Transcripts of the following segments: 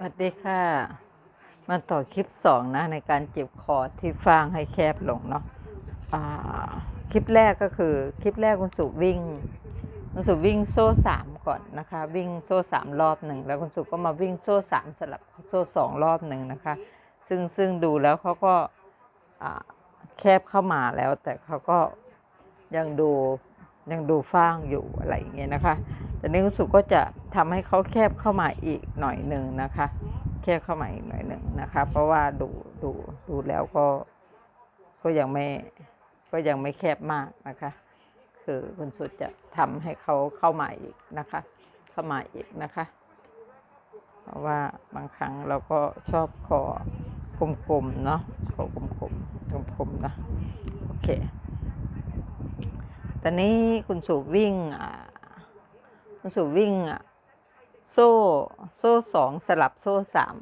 สวัสดีค่ะ มาต่อคลิปสองนะในการเจ็บคอที่ฟางให้แคบลงเนาะคลิปแรกก็คือคลิปแรกคุณสุวิ่งคุณสุวิ่งโซ่สามก่อนนะคะ วิ่งโซ่สามรอบหนึ่งแล้วคุณสุก็มาวิ่งโซ่สามสลับโซ่สองรอบหนึ่งนะคะ ซึ่งซึ่งดูแล้วเขาก็แคบเข้ามาแล้วแต่เขาก็ยังดูยังดูฟางอยู่อะไรอย่างเงี้ยนะคะ แต่นี้คุณสุก็จะทำให้เขาแคบเข้ามาอีกหน่อยหนึ่งนะคะ แคบเข้ามาอีกหน่อยหนึ่งนะคะ เพราะว่าดูดูดูแล้วก็ก็ยังไม่ก็ยังไม่แคบมากนะคะ คือคุณสุดจะทำให้เขาเข้ามาอีกนะคะ เข้ามาอีกนะคะ เพราะว่าบางครั้งเราก็ชอบคอกลมๆเนาะคอกลมๆกลมๆนะโอเคตอนนี้คุณสุวิ่งอ่า คุณสุวิ่งอะโซ่ โซ่สองสลับโซ่สาม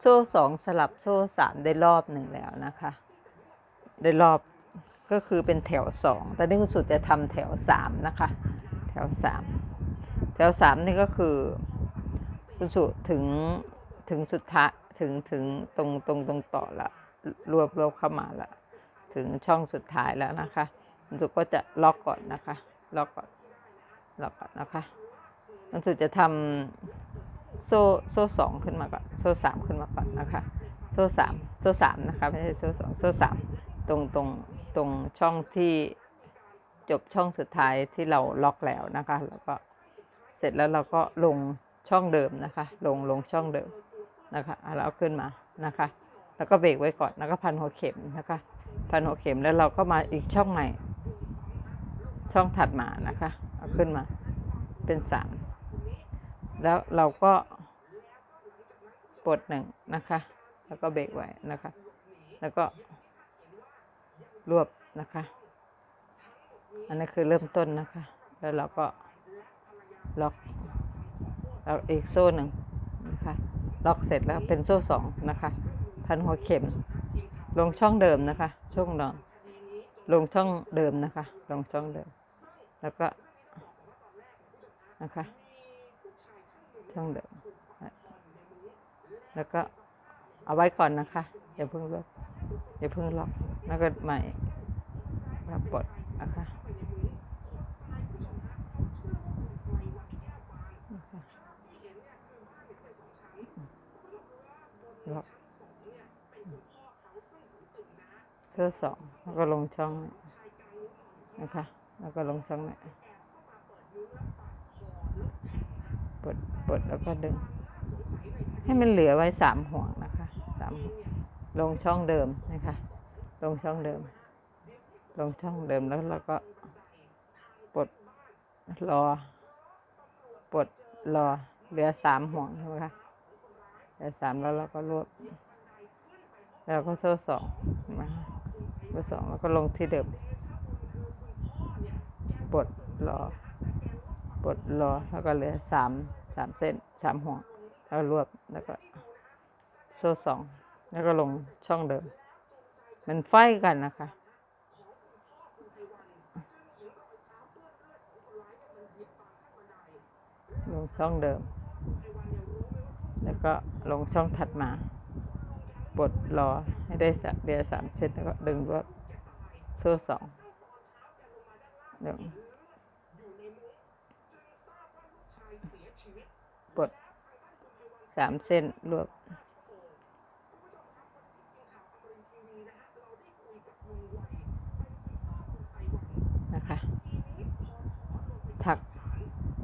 โซ่สองสลับโซ่สามได้รอบหนึ่งแล้วนะคะ ได้รอบก็คือเป็นแถวสองตอนนี้คุณสุจะทำแถวสามนะคะ แถวสามแถวสามนี่ก็คือคุณสุถึงถึงสุดท้ายถึงถึงตรงตรงตรงต่อละรวบรวบเข้ามาละถึงช่องสุดท้ายแล้วนะคะคุณสุก็จะล็อกก่อนนะคะ ล็อกก่อน ล็อกก่อนนะคะ มันสุดจะทำโซ่โซ่สองขึ้นมาก่อนโซ่สามขึ้นมาก่อนนะคะ โซ่สามโซ่สามนะคะไม่ใช่โซ่สองโซ่สามตรงตรงตรงช่องที่จบช่องสุดท้ายที่เราล็อกแล้วนะคะ แล้วก็เสร็จแล้วเราก็ลงช่องเดิมนะคะ ลงลงช่องเดิมนะคะแล้วขึ้นมานะคะ แล้วก็เบรกไว้ก่อนแล้วก็พันหัวเข็มนะคะ พันหัวเข็มแล้วเราก็มาอีกช่องใหม่ ช่องถัดมานะคะเอาขึ้นมาเป็นสามแล้วเราก็ปลดหนึ่งนะคะ แล้วก็เบรกไว้นะคะ แล้วก็รวบนะคะ อันนี้คือเริ่มต้นนะคะ แล้วเราก็ล็อกแล้วอีกโซ่หนึ่งนะคะ ล็อกเสร็จแล้วเป็นโซ่สองนะคะพันหัวเข็ม ลงช่องเดิมนะคะ ช่องเดิมลงช่องเดิมนะคะ ลงช่องเดิม แล้วก็นะคะช่องเดิมแล้วก็เอาไว้ก่อนนะคะ อย่าเพิ่งล็อกอย่าเพิ่งล็อกแล้วก็ใหม่แล้วปลดนะคะล็อกเสื้อสองแล้วก็ลงช่องนะคะ แล้วก็ลงช่องนี้ปลดปลดแล้วก็ดึง ให้มันเหลือไว้สามห่วงนะคะสามลงช่องเดิมนะคะ ลงช่องเดิม ลงช่องเดิมแล้วเราก็ปลดรอปลดรอเหลือสามห่วงใช่ไหมคะเหลือสามแล้วเราก็รวบแล้วก็โซ่สองเห็นไหมคะโซ่สองแล้วก็ลงที่เดิม ปลดรอปลดรอแล้วก็เหลือสามสามเส้นสามห่วงแล้วรวบแล้วก็โซ่สองแล้วก็ลงช่องเดิม มันไฟกันนะคะ ลงช่องเดิม แล้วก็ลงช่องถัดมาบดรอให้ได้สักเดียสามเซนแล้วก็ดึงรวบโซ่สอง ดึงบดสามเส้นรวบนะคะ ถัก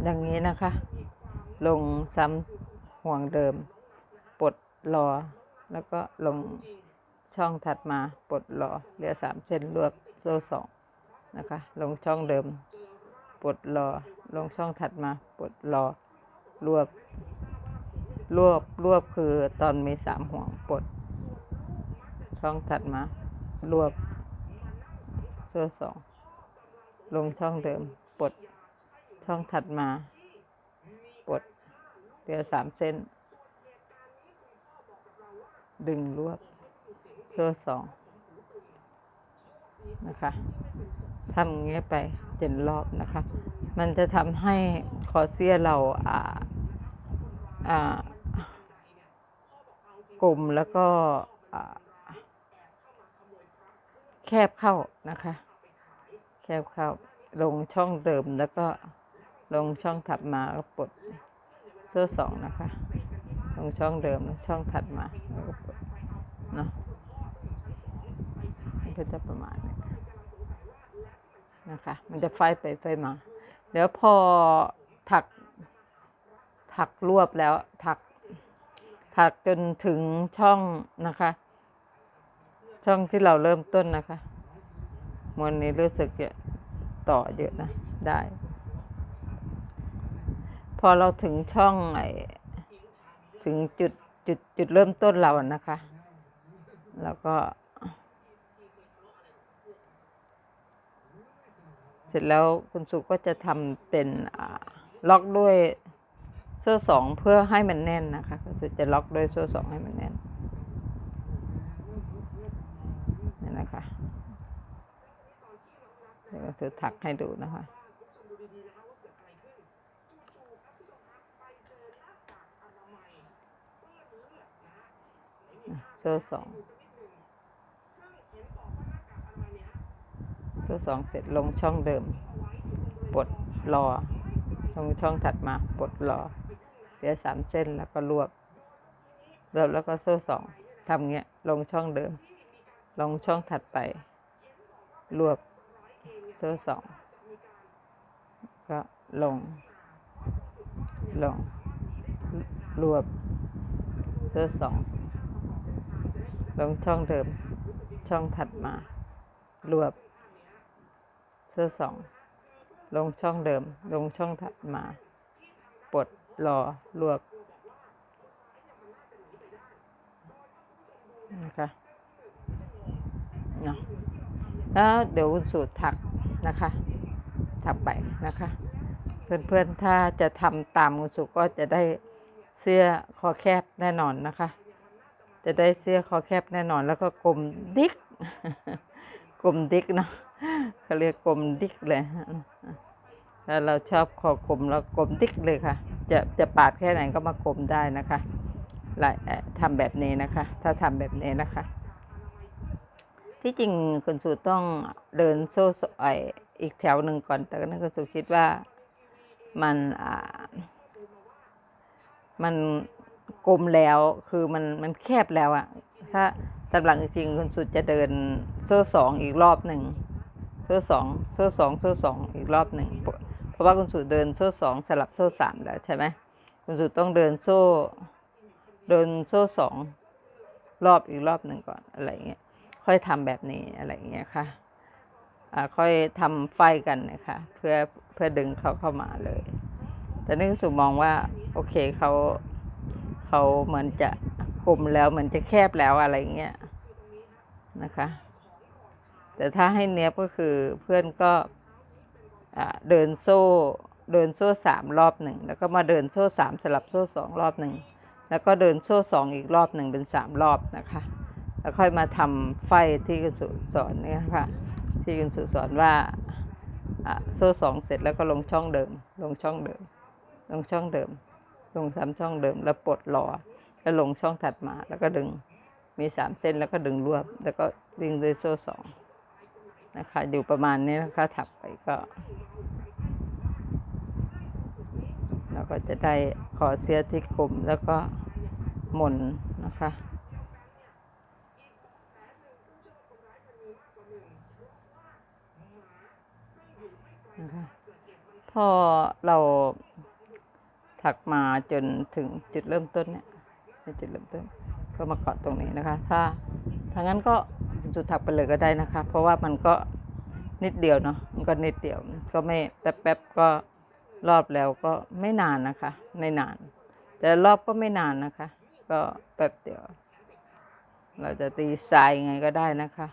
อย่างนี้นะคะ ลงซ้ำห่วงเดิม ปลดรอ แล้วก็ลงช่องถัดมา ปลดรอเหลือสามเส้นรวบโซ่สอง นะคะ ลงช่องเดิม ปลดรอ ลงช่องถัดมา ปลดรอ รวบ รวบ รวบคือตอนมีสามห่วง ปลด ช่องถัดมา รวบโซ่สอง ลงช่องเดิม ปลด ช่องถัดมา ปลดเหลือสามเส้น ดึงรวบโซ่สอง นะคะทำอย่างเงี้ยไปเจ็ดรอบนะคะ มันจะทำให้คอเสียเราอ่าอ่ากลมแล้วก็แคบเข้านะคะ แคบเข้า ลงช่องเดิมแล้วก็ลงช่องถัดมาก็ปลดโซ่สองนะคะ ลงช่องเดิมแล้วช่องถัดมาแล้วก็ปลดเนาะ ก็จะประมาณนี้นะคะ มันจะไฟไปไฟมา เดี๋ยวพอถักถักรวบแล้วถัก ถักจนถึงช่องนะคะ ช่องที่เราเริ่มต้นนะคะมวนนี้รู้สึกจะต่อเยอะนะ ได้ พอเราถึงช่องไอถึงจุดจุดจุดเริ่มต้นเราอะนะคะ แล้วก็ เสร็จแล้วคุณสุก็จะทำเป็นล็อกด้วยโซ่สองเพื่อให้มันแน่นนะคะคุณสุจะล็อกด้วยโซ่สองให้มันแน่นนี่นะคะเดี๋ยวคุณสุถักให้ดูนะคะโซ่สอง โซ่สองเสร็จลงช่องเดิมปลดรอ ลงช่องถัดมาปลดรอเหลือสามเส้นแล้วก็รวบรวบแล้วก็โซ่สองทำเงี้ยลงช่องเดิม ลงช่องถัดไป รวบโซ่สองก็ลง ลง รวบโซ่สองลงช่องเดิม ช่องถัดมารวบ เสื้อสองลงช่องเดิม ลงช่องถัดมา ปลดรอรวบนะคะเนาะแล้วเดี๋ยวสูตรถักนะคะถักไปนะคะ เพื่อนๆถ้าจะทำตามคุณสูตรก็จะได้เสื้อคอแคบแน่นอนนะคะ จะได้เสื้อคอแคบแน่นอน แล้วก็กลมดิกกลมดิกเนาะ เขาเรียกกลมดิกเลยถ้าเราชอบคอกลมแล้วกลมดิกเลยค่ะ จะจะปาดแค่ไหนก็มากลมได้นะคะลายทำแบบนี้นะคะ ถ้าทำแบบนี้นะคะ ที่จริงคุณสูต้องเดินโซ่ไออีกแถวหนึ่งก่อน แต่นั่นคุณสูคิดว่ามันอ่ามันกลมแล้วคือมันมันแคบแล้วอะถ้าตามหลังจริงคุณสุดจะเดินโซ่สองอีกรอบหนึ่ง โซ่สองโซ่สองโซ่สองอีกรอบหนึ่งเพราะเพราะว่าคุณสุดเดินโซ่สองสลับโซ่สามแล้วใช่ไหมคุณสุดต้องเดินโซ่เดินโซ่สองรอบอีกรอบหนึ่งก่อนอะไรเงี้ยค่อยทำแบบนี้อะไรเงี้ยค่ะอ่าค่อยทำไฟกันนะคะเพื่อเพื่อดึงเขาเข้ามาเลย แต่นี่สุมองว่าโอเคเขาเขาเหมือนจะกลมแล้วเหมือนจะแคบแล้วอะไรเงี้ยนะคะ แต่ถ้าให้เนี้ยก็คือเพื่อนก็เดินโซ่เดินโซ่สามรอบหนึ่งแล้วก็มาเดินโซ่สามสลับโซ่สองรอบหนึ่งแล้วก็เดินโซ่สองอีกรอบหนึ่งเป็นสามรอบนะคะ แล้วค่อยมาทำไฟที่คุณสุสอนเนี่ยค่ะ ที่คุณสุสอนว่าโซ่สองเสร็จแล้วก็ลงช่องเดิม ลงช่องเดิม ลงช่องเดิม ลงสามช่องเดิม แล้วปลดรอแล้วลงช่องถัดมาแล้วก็ดึงมีสามเส้นแล้วก็ดึงรวบ แล้วก็วิ่งด้วยโซ่สอง นะคะอยู่ประมาณนี้นะคะถักไปก็เราก็จะได้ขอเสียที่กลมแล้วก็หมุนนะคะนะคะพอเราถักมาจนถึงจุดเริ่มต้นเนี่ยจุดเริ่มต้นก็มาเกาะตรงนี้นะคะ ถ้าถ้างั้นก็ จุดถักไปเลยก็ได้นะคะ เพราะว่ามันก็นิดเดียวเนาะมันก็นิดเดียวก็ไม่แป๊บๆก็รอบแล้วก็ไม่นานนะคะ ไม่นาน แต่รอบก็ไม่นานนะคะ ก็แป๊บเดียว เราจะตีทรายยังไงก็ได้นะคะ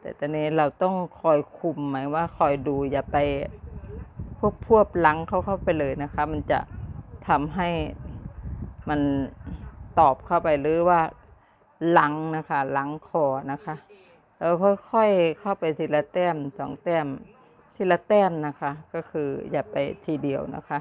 แต่ตอนนี้เราต้องคอยคุมหมายว่าคอยดูอย่าไปพวบพวบลังเข้าเข้าไปเลยนะคะ มันจะทำให้มันตอบเข้าไปหรือว่าลังนะคะลังคอนะคะ เราค่อยๆเข้าไปทีละแต้มสองแต้มทีละแต้มนะคะ ก็คืออย่าไปทีเดียวนะคะ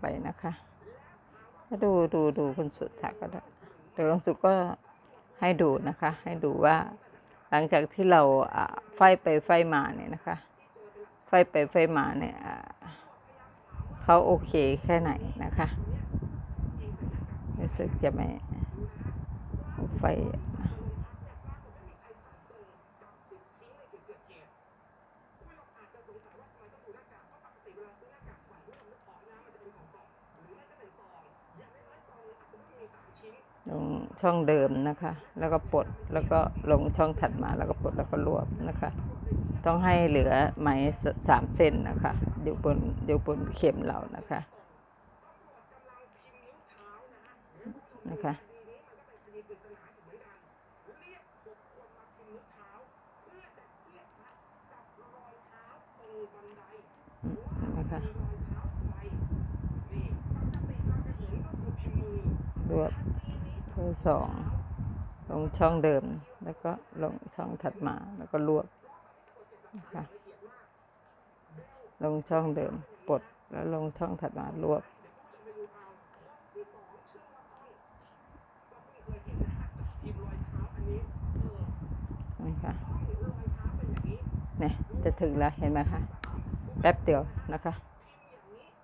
ไปนะคะก็ดูดูดูคุณสุดถักก็ได้เดี๋ยวคุณสุดก็ให้ดูนะคะ ให้ดูว่า หลังจากที่เราไฟไปไฟมาเนี่ยนะคะ ไฟไปไฟมาเนี่ยเขาโอเคแค่ไหนนะคะรู้สึกจะไม่ไฟลงช่องเดิมนะคะ แล้วก็ปลด แล้วก็ลงช่องถัดมา แล้วก็ปลด แล้วก็รวบนะคะ ต้องให้เหลือไหมสามเส้นนะคะ อยู่บนอยู่บนเข็มเรานะคะนะคะ นะคะรวบข้อสองลงช่องเดิม แล้วก็ลงช่องถัดมาแล้วก็รวบ นะคะลงช่องเดิมปลดแล้วลงช่องถัดมารวบนะคะเนี่ยจะถึงแล้วเห็นไหมคะ แป๊บเดียวนะคะ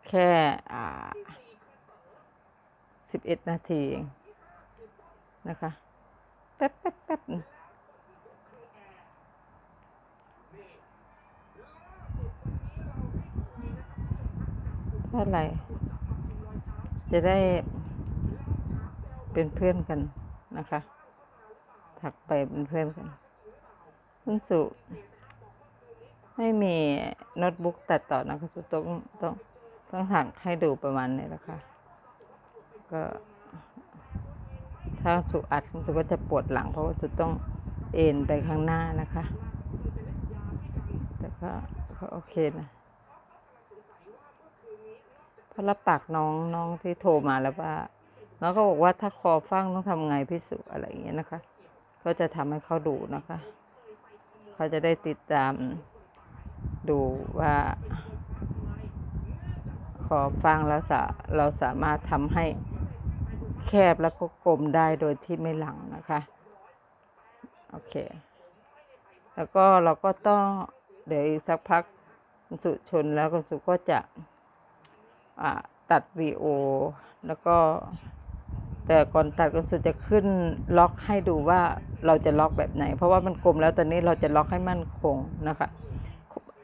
แค่อ่าสิบเอ็ดนาทีนะคะ แป๊บแป๊บแป๊บ เท่าไหร่ จะได้เป็นเพื่อนกันนะคะ ถักไปเป็นเพื่อนกันคุณสุไม่มีโน้ตบุ๊กตัดต่อนะคุณสุต้องต้องต้องถักให้ดูประมาณนี้นะคะ ก็ถ้าสุอัดคุณสุก็จะปวดหลัง เพราะว่าสุต้องเอ็นไปข้างหน้านะคะ แต่ก็ก็โอเคนะ เพราะรับปากน้องน้องที่โทรมาแล้วว่า น้องก็บอกว่าถ้าคอฟังต้องทำไงพิสูจอะไรอย่างเงี้ยนะคะ ก็จะทำให้เขาดูนะคะ เขาจะได้ติดตามดูว่าขอฟังแล้วสาเราสามารถทำให้แคบแล้วก็กลมได้โดยที่ไม่หลังนะคะโอเค แล้วก็เราก็ต้องเดี๋ยวอีกสักพักคุณสุชนแล้วคุณสุก็จะ ตัดวีโอแล้วก็แต่ก่อนตัดก็สุดจะขึ้นล็อกให้ดูว่าเราจะล็อกแบบไหน เพราะว่ามันกลมแล้วตอนนี้เราจะล็อกให้มั่นคงนะคะ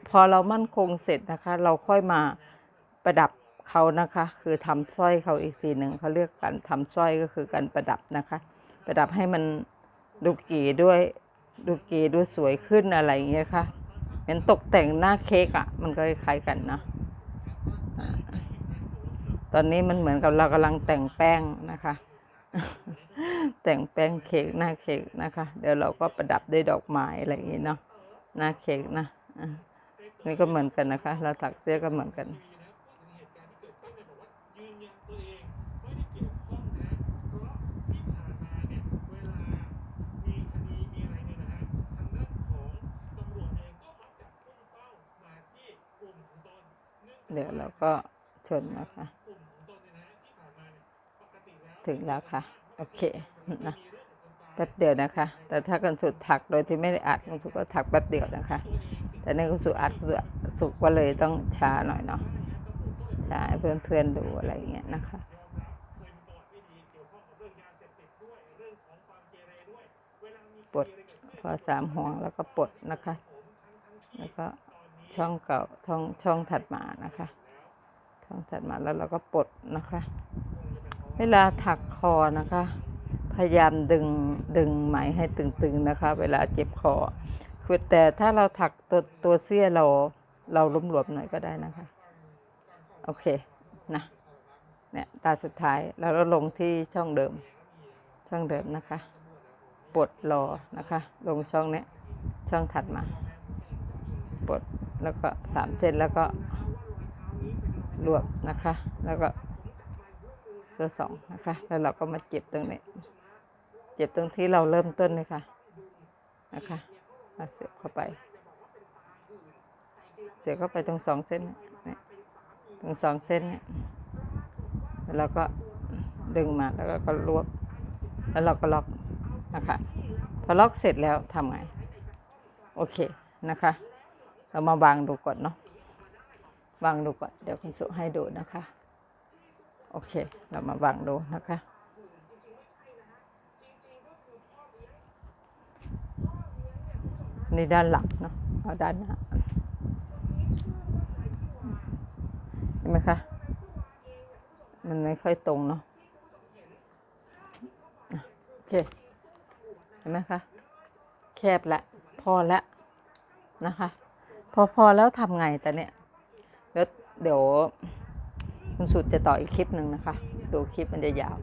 พอเรามั่นคงเสร็จนะคะ เราค่อยมาประดับเขานะคะ คือทำสร้อยเขาอีกทีหนึ่งเขาเรียกการทำสร้อยก็คือการประดับนะคะ ประดับให้มันดูเก๋ด้วยดูเก๋ดูสวยขึ้นอะไรอย่างเงี้ยค่ะเหมือนตกแต่งหน้าเค้กอะ่ะ มันก็คล้ายกันนะ ตอนนี้มันเหมือนกับเรากำลังแต่งแป้งนะคะ แต่งแป้งเค้กหน้าเค้กนะคะ เดี๋ยวเราก็ประดับด้วยดอกไม้อะไรอย่างงี้เนาะหน้าเค้กนะนี่ก็เหมือนกันนะคะ เราถักเสื้อก็เหมือนกันเดี๋ยวเราก็ชนนะคะ ถึงแล้วค่ะ โอเคนะแป๊บเดียวนะคะ แต่ถ้ากันสุดถักโดยที่ไม่ได้อัดกันสุก็ถักแป๊บเดียวนะคะ แต่ในกันสุอัดสุดก็เลยต้องช้าหน่อยเนาะช้าให้เพื่อนๆดูอะไรอย่างเงี้ยนะคะปลดพอสามห่วงแล้วก็ปลดนะคะ แล้วก็ช่องเก่าช่องช่องถัดมานะคะช่องถัดมาแล้วเราก็ปลดนะคะ เวลาถักคอนะคะ พยายามดึงดึงไหมให้ตึงๆนะคะ เวลาเจ็บคอคือแต่ถ้าเราถักตัวตัวเสื้อเราเราลุ่มหลวมหน่อยก็ได้นะคะ โอเคนะเนี่ยตาสุดท้ายแล้วเราลงที่ช่องเดิม ช่องเดิมนะคะปลดรอนะคะ ลงช่องเนี้ยช่องถัดมาปลดแล้วก็สามเส้นแล้วก็รวบนะคะ แล้วก็ ตัวสองนะคะ แล้วเราก็มาเจ็บตรงนี้ เจ็บตรงที่เราเริ่มต้นเลยค่ะ นะคะมาเสียบเข้าไป เสียบเข้าไปตรงสองเส้นเนี่ยตรงสองเส้นเนี่ย แล้วก็ดึงมาแล้วก็ก็รวบ แล้วเราก็ล็อกนะคะ พอล็อกเสร็จแล้วทำไง โอเคนะคะ เรามาวางดูก่อนเนาะวางดูก่อน เดี๋ยวคุณสุให้ดูนะคะ โอเค เรามาวางดูนะคะ นี่ด้านหลังเนาะเอาด้านหน้าเห็นไหมคะ มันไม่ค่อยตรงเนาะอะโอเค เห็นไหมคะ แคบละ พอละนะคะ พอพอแล้วทำไงแต่เนี่ย แล้วเดี๋ยว คุณสุดจะต่ออีกคลิปหนึ่งนะคะ ดูคลิปมันจะยาว